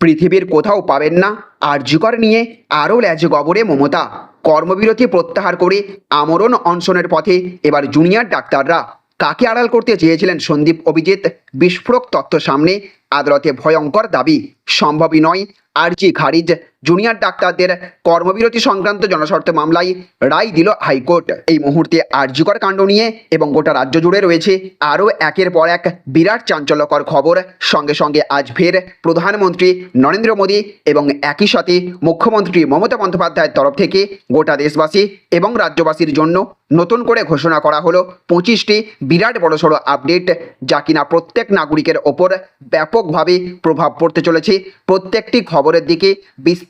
পৃথিবীর কোথাও পাবেন না। আর্যকর নিয়ে আরও ল্যাজ গবরে মমতা। কর্মবিরতি প্রত্যাহার করে আমরণ অনশনের পথে এবার জুনিয়র ডাক্তাররা। কাকে আড়াল করতে চেয়েছিলেন সন্দীপ, অভিজিৎ? বিস্ফোরক তত্ত্ব সামনে, আদালতে ভয়ঙ্কর দাবি। সম্ভবই নয়, আরজি খারিজ। জুনিয়র ডাক্তারদের কর্মবিরতি সংক্রান্ত জনস্বার্থ মামলায় রায় দিল হাইকোর্ট। এই মুহূর্তে আরজিকর কাণ্ড নিয়ে এবং গোটা রাজ্য জুড়ে রয়েছে আরও একের পর এক বিরাট চাঞ্চল্যকর খবর। সঙ্গে সঙ্গে আজ ফের প্রধানমন্ত্রী নরেন্দ্র মোদী এবং একই সাথে মুখ্যমন্ত্রী মমতা বন্দ্যোপাধ্যায়ের তরফ থেকে গোটা দেশবাসী এবং রাজ্যবাসীর জন্য নতুন করে ঘোষণা করা হলো পঁচিশটি বিরাট বড়সড় আপডেট যা কিনা প্রত্যেক নাগরিকের ওপর ব্যাপকভাবে প্রভাব পড়তে চলেছে। প্রত্যেকটি খবরের দিকে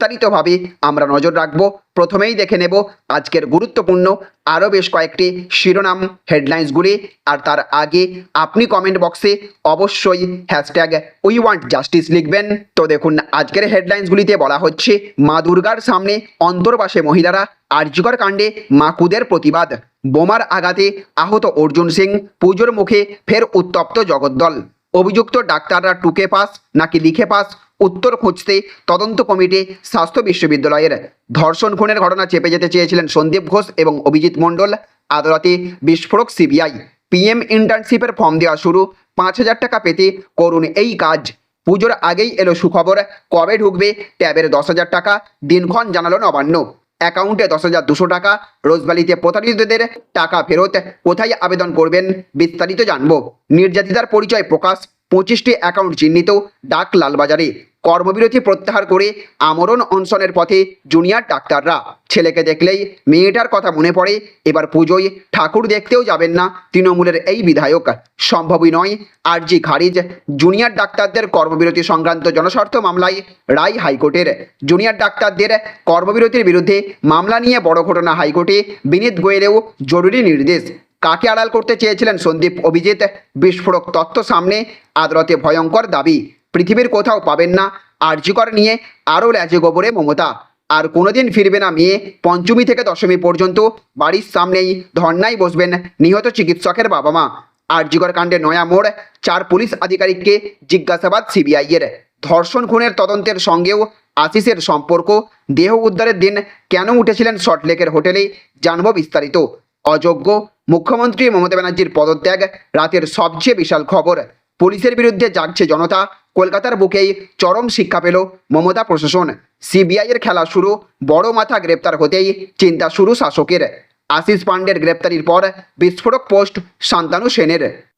বিস্তারিতভাবে আমরা নজর রাখব। প্রথমেই দেখে নেব আজকের গুরুত্বপূর্ণ আরও বেশ কয়েকটি শিরোনাম হেডলাইন্সগুলি আর তার আগে আপনি কমেন্ট বক্সে অবশ্যই হ্যাশট্যাগ উই ওয়ান্ট জাস্টিস লিখবেন। তো দেখুন, আজকের হেডলাইন্সগুলিতে বলা হচ্ছে, মা দুর্গার সামনে অন্তর্বাসে মহিলারা আর্যকর কাণ্ডে মাকুদের প্রতিবাদ। বোমার আঘাতে আহত অর্জুন সিং পুজোর মুখে ফের উত্তপ্ত জগদ্দল। অভিযুক্ত ডাক্তাররা টুকে পাস নাকি লিখে পাস উত্তর খুঁজতে তদন্ত কমিটি স্বাস্থ্য বিশ্ববিদ্যালয়ের ধর্ষণ খুনের ঘটনা চেপে যেতে চেয়েছিলেন সন্দীপ ঘোষ এবং অভিজিৎ মণ্ডল। আদালতে বিস্ফোরক সিবিআই। পিএম ইন্টার্নশিপের ফর্ম দেওয়া শুরু। পাঁচ হাজার টাকা পেতে করুন এই কাজ। পুজোর আগেই এলো সুখবর। কবে ঢুকবে? ট্যাবের দশ হাজার টাকা। দিনক্ষণ জানালো নবান্ন। অ্যাকাউন্টে দশ হাজার দুশো টাকা। রোজভ্যালিতে প্রতারিতদের টাকা ফেরত। কোথায় আবেদন করবেন? বিস্তারিত জানব। নির্যাতিতার পরিচয় প্রকাশ। পঁচিশটি অ্যাকাউন্ট চিহ্নিত। ডাক লালবাজারে। কর্মবিরতি প্রত্যাহার করে আমরণ অনশনের পথে জুনিয়র ডাক্তাররা। ছেলেকে দেখলেই মেয়েটার কথা মনে পড়ে, এবার পুজোয় ঠাকুর দেখতেও যাবেন না তৃণমূলের এই বিধায়ক। সম্ভবই নয় আরজি খারিজ জুনিয়র ডাক্তারদের কর্মবিরতি সংক্রান্ত জনস্বার্থ মামলায় রায় হাইকোর্টের। জুনিয়র ডাক্তারদের কর্মবিরতির বিরুদ্ধে মামলা নিয়ে বড় ঘটনা হাইকোর্টে বিনীত গোয়েলেও জরুরি নির্দেশ। কাকে আড়াল করতে চেয়েছিলেন সন্দীপ অভিজিৎ? বিস্ফোরক তত্ত্ব সামনে, আদালতে ভয়ঙ্কর দাবি। পৃথিবীর কোথাও পাবেন না। আর্যিকর নিয়ে আরও ল্যাজে গোবরে মমতা। আর কোনোদিন ফিরবে না মেয়ে। পঞ্চমী থেকে দশমী পর্যন্ত বাড়ির সামনেই ধর্নায় বসবেন নিহত চিকিৎসকের বাবা মা। আরজিকর কাণ্ডে নয়া মোড়, চার পুলিশ আধিকারিককে জিজ্ঞাসাবাদ সিবিআইয়ের। ধর্ষণ খুনের তদন্তের সঙ্গেও আশিসের সম্পর্ক। দেহ উদ্ধারের দিন কেন উঠেছিলেন সল্টলেকের হোটেলে জানব বিস্তারিত। অযোগ্য মুখ্যমন্ত্রী মমতা ব্যানার্জির পদত্যাগ, রাতের সবচেয়ে বিশাল খবর। পুলিশের বিরুদ্ধে জাগছে জনতা। কলকাতার বুকেই চরম শিক্ষা পেল মমতা প্রশাসন। সিবিআইয়ের খেলা শুরু, বড় মাথা গ্রেপ্তার হতেই চিন্তা শুরু শাসকের। আশিস পাণ্ডের গ্রেপ্তারির পর বিস্ফোরক পোস্ট শান্তানু সেনের।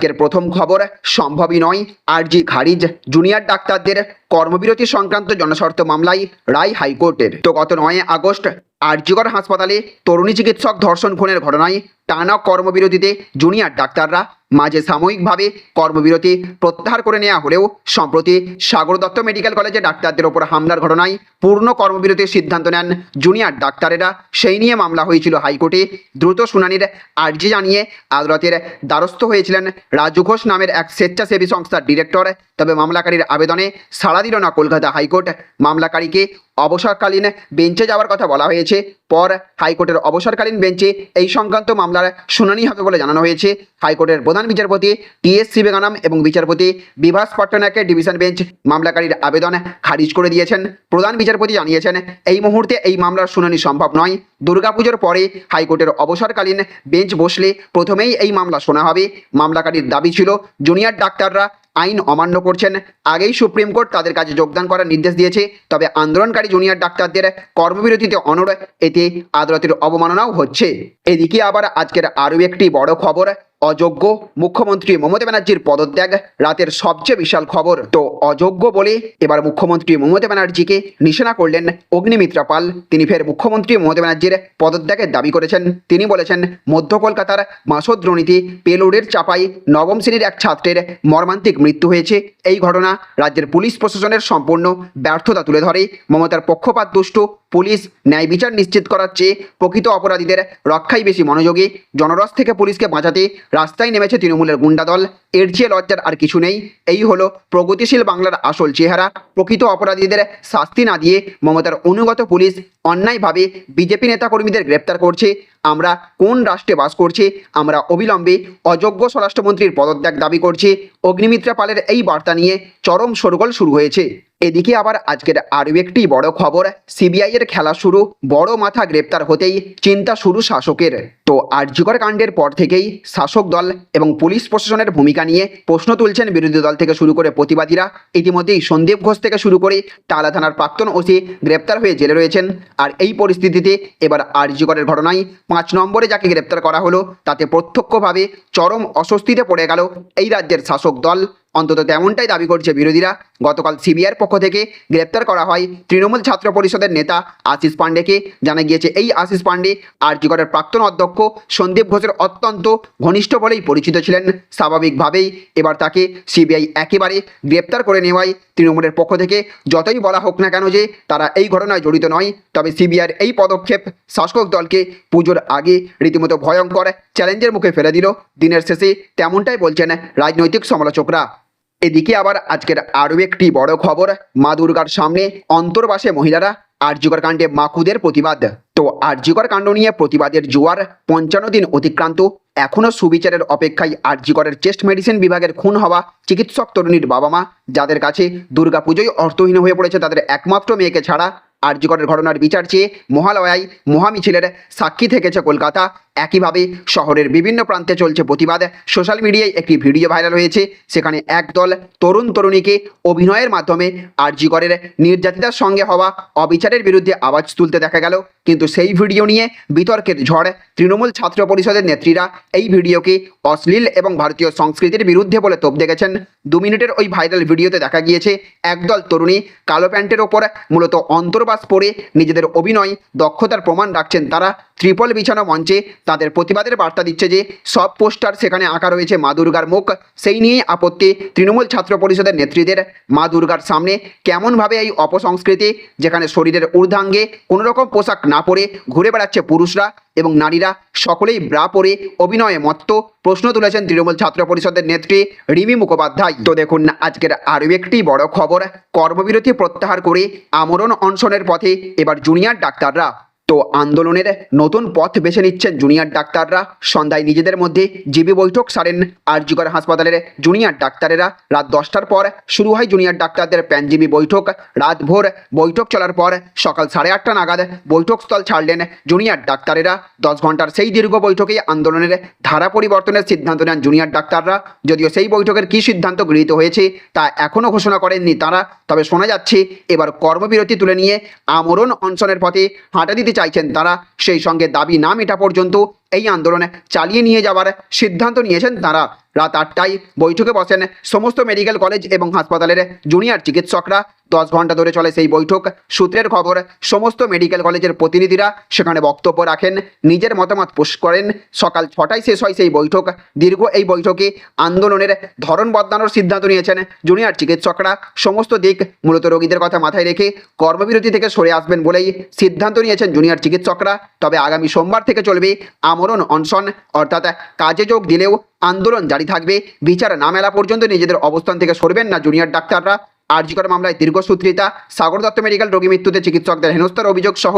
আজকের প্রথম খবর সম্ভবই নয়। আর জি খারিজ জুনিয়র ডাক্তারদের কর্মবিরতি সংক্রান্ত জনস্বার্থ মামলায় রায় হাইকোর্টের। তো গত নয় আগস্ট আরজিগড় হাসপাতালে তরুণী চিকিৎসক ধর্ষণ খুনের ঘটনায় টানা কর্মবিরতিতে জুনিয়র ডাক্তাররা মাঝে সাময়িকভাবে কর্মবিরতি প্রত্যাহার করে নেওয়া হলেও সম্প্রতি সাগর দত্ত মেডিকেল কলেজে ডাক্তারদের ওপর হামলার ঘটনায় পূর্ণ কর্মবিরতির সিদ্ধান্ত নেন জুনিয়র ডাক্তারেরা। সেই নিয়ে মামলা হয়েছিল হাইকোর্টে। দ্রুত শুনানির আর্জি জানিয়ে আদালতের দ্বারস্থ হয়েছিলেন রাজু ঘোষ নামের এক স্বেচ্ছাসেবী সংস্থার ডিরেক্টর। তবে মামলাকারীর আবেদনে সাড়া দিল না কলকাতা হাইকোর্ট মামলাকারীকে অবসরকালীন বেঞ্চে যাওয়ার কথা বলা হয়েছে। পর হাইকোর্টের অবসরকালীন বেঞ্চে এই সংক্রান্ত মামলার শুনানি হবে বলে জানানো হয়েছে। হাইকোর্টের প্রধান বিচারপতি টি এস সিবেগানাম এবং বিচারপতি বিভাস পট্টনায়কের ডিভিশন বেঞ্চ মামলাকারীর আবেদন খারিজ করে দিয়েছেন। প্রধান বিচারপতি জানিয়েছেন, এই মুহূর্তে এই মামলার শুনানি সম্ভব নয়। দুর্গাপুজোর পরে হাইকোর্টের অবসরকালীন বেঞ্চ বসলে প্রথমেই এই মামলা শোনা হবে। মামলাকারীর দাবি ছিল, জুনিয়র ডাক্তাররা আইন অমান্য করছেন। আগেই সুপ্রিম কোর্ট তাদের কাজে যোগদান করার নির্দেশ দিয়েছে, তবে আন্দোলনকারী জুনিয়র ডাক্তারদের কর্মবিরতিতে অনড়, এতে আদালতের অবমাননাও হচ্ছে। এদিকে আবার আজকের আরও একটি বড় খবর অযোগ্য মুখ্যমন্ত্রী মমতা ব্যানার্জির পদত্যাগ রাতের সবচেয়ে বিশাল খবর। তো অযোগ্য বলে এবার মুখ্যমন্ত্রী মমতা ব্যানার্জিকে নিশানা করলেন অগ্নিমিত্রা পাল। তিনি ফের মুখ্যমন্ত্রী মমতা ব্যানার্জির পদত্যাগের দাবি করেছেন। তিনি বলেছেন, মধ্য কলকাতার মাসদ্রোণীতে পেলোডের চাপাই নবম শ্রেণির এক ছাত্রের মর্মান্তিক মৃত্যু হয়েছে। এই ঘটনা রাজ্যের পুলিশ প্রশাসনের সম্পূর্ণ ব্যর্থতা তুলে ধরে। মমতার পক্ষপাত দুষ্ট, পুলিশ ন্যায় বিচার নিশ্চিত করার চেয়ে প্রকৃত অপরাধীদের রক্ষাই বেশি মনোযোগী। জনরস থেকে পুলিশকে বাঁচাতে রাস্তায় নেমেছে তৃণমূলের গুন্ডা দল। এর চেয়ে লজ্জার আর কিছু নেই। এই হলো প্রগতিশীল বাংলার আসল চেহারা। প্রকৃত অপরাধীদের শাস্তি না দিয়ে মমতার অনুগত পুলিশ অন্যায়ভাবে বিজেপি নেতাকর্মীদের গ্রেপ্তার করছে। আমরা কোন রাষ্ট্রে বাস করছি, আমরা অবিলম্বে অযোগ্য স্বরাষ্ট্রমন্ত্রীর পদত্যাগ দাবি করছি। অগ্নিমিত্রা পালের এই বার্তা নিয়ে চরম সরগোল শুরু হয়েছে। এদিকে আবার আজকের আরও একটি বড় খবর, সিবিআই এর খেলা শুরু, বড় মাথা গ্রেপ্তার হতেই চিন্তা শুরু শাসকের। তো আর্যিকর কাণ্ডের পর থেকেই শাসক দল এবং পুলিশ প্রশাসনের ভূমিকা নিয়ে প্রশ্ন তুলছেন বিরোধী দল থেকে শুরু করে প্রতিবাদীরা। ইতিমধ্যেই সন্দীপ ঘোষ থেকে শুরু করে টালা থানার প্রাক্তন ওসি গ্রেপ্তার হয়ে জেলে রয়েছেন। আর এই পরিস্থিতিতে এবার আর্যিকরের ঘটনায় পাঁচ নম্বরে যাকে গ্রেপ্তার করা হলো, তাতে প্রত্যক্ষভাবে চরম অস্বস্তিতে পড়ে গেল এই রাজ্যের শাসক দল। অন্তত তেমনটাই দাবি করছে বিরোধীরা। গতকাল সিবিআইয়ের পক্ষ থেকে গ্রেপ্তার করা হয় তৃণমূল ছাত্র পরিষদের নেতা আশিস পাণ্ডেকে। জানা গিয়েছে, এই আশিস পাণ্ডে আরজিগড়ের প্রাক্তন অধ্যক্ষ সন্দীপ ঘোষের অত্যন্ত ঘনিষ্ঠ বলেই পরিচিত ছিলেন। স্বাভাবিকভাবেই এবার তাকে সিবিআই একেবারে গ্রেপ্তার করে নেওয়ায় তৃণমূলের পক্ষ থেকে যতই বলা হোক না কেন যে তারা এই ঘটনায় জড়িত নয়। তবে সিবিআইয়ের এই পদক্ষেপ শাসক দলকে পুজোর আগে রীতিমতো ভয়ঙ্কর চ্যালেঞ্জের মুখে ফেলে দিল। দিনের শেষে তেমনটাই বলছেন রাজনৈতিক সমালোচকরা। এদিকে আবার আজকের আরও একটি বড় খবর, মা দুর্গার সামনে অন্তর্বাসে মহিলারা আর্যিকর কাণ্ডে মাকুদের প্রতিবাদ। তো আর্যিকর কাণ্ড নিয়ে প্রতিবাদের জোয়ার পঞ্চান্ন দিন অতিক্রান্ত। এখনও সুবিচারের অপেক্ষায় আর্যিকরের চেস্ট মেডিসিন বিভাগের খুন হওয়া চিকিৎসক তরুণীর বাবা মা যাদের কাছে দুর্গাপুজোয় অর্থহীন হয়ে পড়েছে তাদের একমাত্র মেয়েকে ছাড়া। আর্যকরের ঘটনার বিচার চেয়ে মহালয়ায় মহামিছিলের সাক্ষী থেকেছে কলকাতা। একইভাবে শহরের বিভিন্ন প্রান্তে চলছে প্রতিবাদ। সোশ্যাল মিডিয়ায় একটি ভিডিও ভাইরাল হয়েছে। সেখানে একদল তরুণ তরুণীকে অভিনয়ের মাধ্যমে আর্যিকরের নির্যাতিতার সঙ্গে হওয়া অবিচারের বিরুদ্ধে আওয়াজ তুলতে দেখা গেল। কিন্তু সেই ভিডিও নিয়ে বিতর্কের ঝড়। তৃণমূল ছাত্র পরিষদের নেত্রীরা এই ভিডিওকে অশ্লীল এবং ভারতীয় সংস্কৃতির বিরুদ্ধে বলে তোপ দেখেছেন। দু মিনিটের ওই ভাইরাল ভিডিওতে দেখা গিয়েছে, একদল তরুণী কালো প্যান্টের ওপর মূলত অন্তর্বাস পরে নিজেদের অভিনয়, দক্ষতার প্রমাণ রাখছেন তারা। ত্রিপল বিছানো মঞ্চে তাদের প্রতিবাদের বার্তা দিচ্ছে যে, সব পোস্টার সেখানে আঁকা রয়েছে মা দুর্গার মুখ। সেই নিয়ে আপত্তি তৃণমূল ছাত্র পরিষদের নেত্রীদের। মা দুর্গার সামনে কেমনভাবে এই অপসংস্কৃতি, যেখানে শরীরের ঊর্ধ্বাঙ্গে কোনো রকম পোশাক না পরে ঘুরে বেড়াচ্ছে পুরুষরা এবং নারীরা, সকলেই ব্রা পরে অভিনয়ে মত্ত প্রশ্ন তুলেছেন তৃণমূল ছাত্র পরিষদের নেত্রী রিমি মুখোপাধ্যায়। তো দেখুন, আজকের আরও একটি বড় খবর, কর্মবিরতি প্রত্যাহার করে আমরণ অনশনের পথে এবার জুনিয়র ডাক্তাররা। তো আন্দোলনের নতুন পথ বেছে নিচ্ছেন জুনিয়র ডাক্তাররা। সন্ধ্যায় নিজেদের মধ্যে জিবি বৈঠক সারেন আরজিকর হাসপাতালের জুনিয়র ডাক্তারেরা। রাত দশটার পর শুরু হয় জুনিয়র ডাক্তারদের প্যানজিবি বৈঠক। রাত ভোর বৈঠক চলার পর সকাল সাড়ে আটটা নাগাদ বৈঠকস্থল ছাড়লেন জুনিয়র ডাক্তারেরা। দশ ঘণ্টার সেই দীর্ঘ বৈঠকে আন্দোলনের ধারা পরিবর্তনের সিদ্ধান্ত নেন জুনিয়র ডাক্তাররা। যদিও সেই বৈঠকের কী সিদ্ধান্ত গৃহীত হয়েছে তা এখনও ঘোষণা করেননি তারা। তবে শোনা যাচ্ছে, এবার কর্মবিরতি তুলে নিয়ে আমরণ অনশনের পথে হাঁটা দিতে চাইছেন তারা সেই সঙ্গে দাবি না মেটা পর্যন্ত এই আন্দোলনে চালিয়ে নিয়ে যাওয়ার সিদ্ধান্ত নিয়েছেন তারা। রাত আটটায় বৈঠকে বসেন সমস্ত মেডিকেল কলেজ এবং হাসপাতালের জুনিয়র চিকিৎসকরা। দশ ঘণ্টা ধরে চলে সেই বৈঠক। সূত্রের খবর, সমস্ত মেডিকেল কলেজের প্রতিনিধিরা সেখানে বক্তব্য রাখেন, নিজের মতামত পোষ করেন। সকাল ছটায় শেষ হয় সেই বৈঠক। দীর্ঘ এই বৈঠকে আন্দোলনের ধরন বদলানোর সিদ্ধান্ত নিয়েছেন জুনিয়র চিকিৎসকরা। সমস্ত দিক মূলত রোগীদের কথা মাথায় রেখে কর্মবিরতি থেকে সরে আসবেন বলেই সিদ্ধান্ত নিয়েছেন জুনিয়র চিকিৎসকরা। তবে আগামী সোমবার থেকে চলবে আমরণ অনশন, অর্থাৎ কাজে যোগ দিলেও আন্দোলন জারি থাকবে। বিচার না মেলা পর্যন্ত নিজেদের অবস্থান থেকে সরবেন না জুনিয়র ডাক্তাররা। আরজিকর মামলায় দীর্ঘসূত্রিতা, সাগর দত্ত মেডিকেল রোগী মৃত্যুতে চিকিৎসকদের হেনস্থার অভিযোগ সহ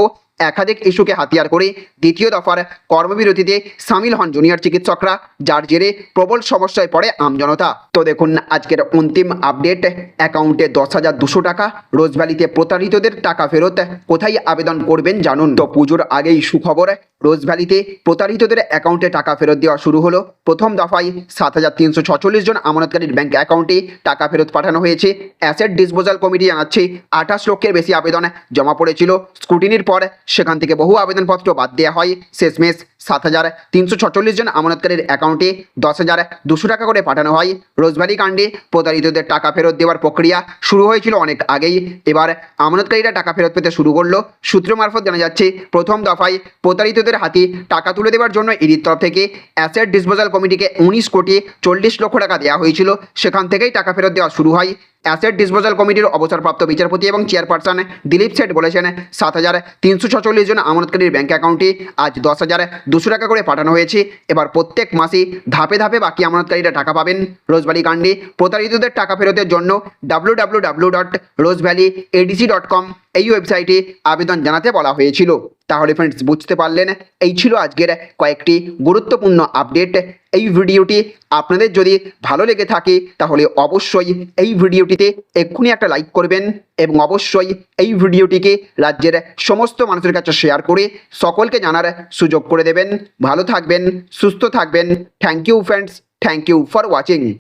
একাধিক ইস্যুকে হাতিয়ার করে দ্বিতীয় দফার কর্মবিরতিতে সামিল হন জুনিয়র চিকিৎসকরা, যার জেরে প্রবল সমস্যায় পড়ে আমজনতা তো দেখুন, আজকের অন্তিম আপডেট, অ্যাকাউন্টে দশ হাজার দুশো টাকা, রোজভ্যালিতে প্রতারিতদের টাকা ফেরত কোথায় আবেদন করবেন জানুন। তো পুজোর আগেই সুখবর রোজভ্যালিতে প্রতারিতদের অ্যাকাউন্টে টাকা ফেরত দেওয়া শুরু হলো। প্রথম দফায় সাত হাজার তিনশো ছচল্লিশ জন আমানতকারীর ব্যাংক অ্যাকাউন্টে টাকা ফেরত পাঠানো হয়েছে। অ্যাসেট ডিসপোজাল কমিটি জানাচ্ছে, আঠাশ লক্ষের বেশি আবেদন জমা পড়েছিল। স্কুটিনির পর সেখান থেকে বহু আবেদনপত্র বাদ দেওয়া হয়। শেষমেশ সাত হাজার তিনশো ছচল্লিশ জন আমানতকারীর অ্যাকাউন্টে দশ হাজার দুশো টাকা করে পাঠানো হয়। রোজভ্যালি কাণ্ডে প্রতারিতদের টাকা ফেরত দেওয়ার প্রক্রিয়া শুরু হয়েছিল অনেক আগেই। এবার আমানতকারীরা টাকা ফেরত পেতে শুরু করল। সূত্র মারফত জানা যাচ্ছে, প্রথম দফায় প্রতারিতদের হাতে টাকা তুলে দেওয়ার জন্য ইডির তরফ থেকে অ্যাসেট ডিসপোজাল কমিটিকে উনিশ কোটি চল্লিশ লক্ষ টাকা দেওয়া হয়েছিল। সেখান থেকেই টাকা ফেরত দেওয়া শুরু হয়। অ্যাসেট ডিসপোজাল কমিটির অবসরপ্রাপ্ত বিচারপতি এবং চেয়ারপারসন দিলীপ শেঠ বলেছেন, সাত হাজার তিনশো ছচল্লিশ জন আমানতকারীর ব্যাঙ্ক অ্যাকাউন্টে আজ দশ হাজার দুশো টাকা করে পাঠানো হয়েছে। এবার প্রত্যেক মাসে ধাপে ধাপে বাকি আমানতকারীরা টাকা পাবেন। রোজভ্যালি কাণ্ডে প্রতারিতদের টাকা ফেরতের জন্য W W W dot Rosevalley ADC dot com এই ওয়েবসাইটে আবেদন জানাতে বলা হয়েছিল। তাহলে ফ্রেন্ডস বুঝতে পারলেন? এই ছিল আজকের কয়েকটি গুরুত্বপূর্ণ আপডেট এই ভিডিওটি আপনাদের যদি ভালো লেগে থাকে, তাহলে অবশ্যই এই ভিডিওটিতে এক্ষুনি একটা লাইক করবেন এবং অবশ্যই এই ভিডিওটিকে রাজ্যের সমস্ত মানুষের কাছে শেয়ার করে সকলকে জানার সুযোগ করে দেবেন। ভালো থাকবেন, সুস্থ থাকবেন। Thank you friends thank you for watching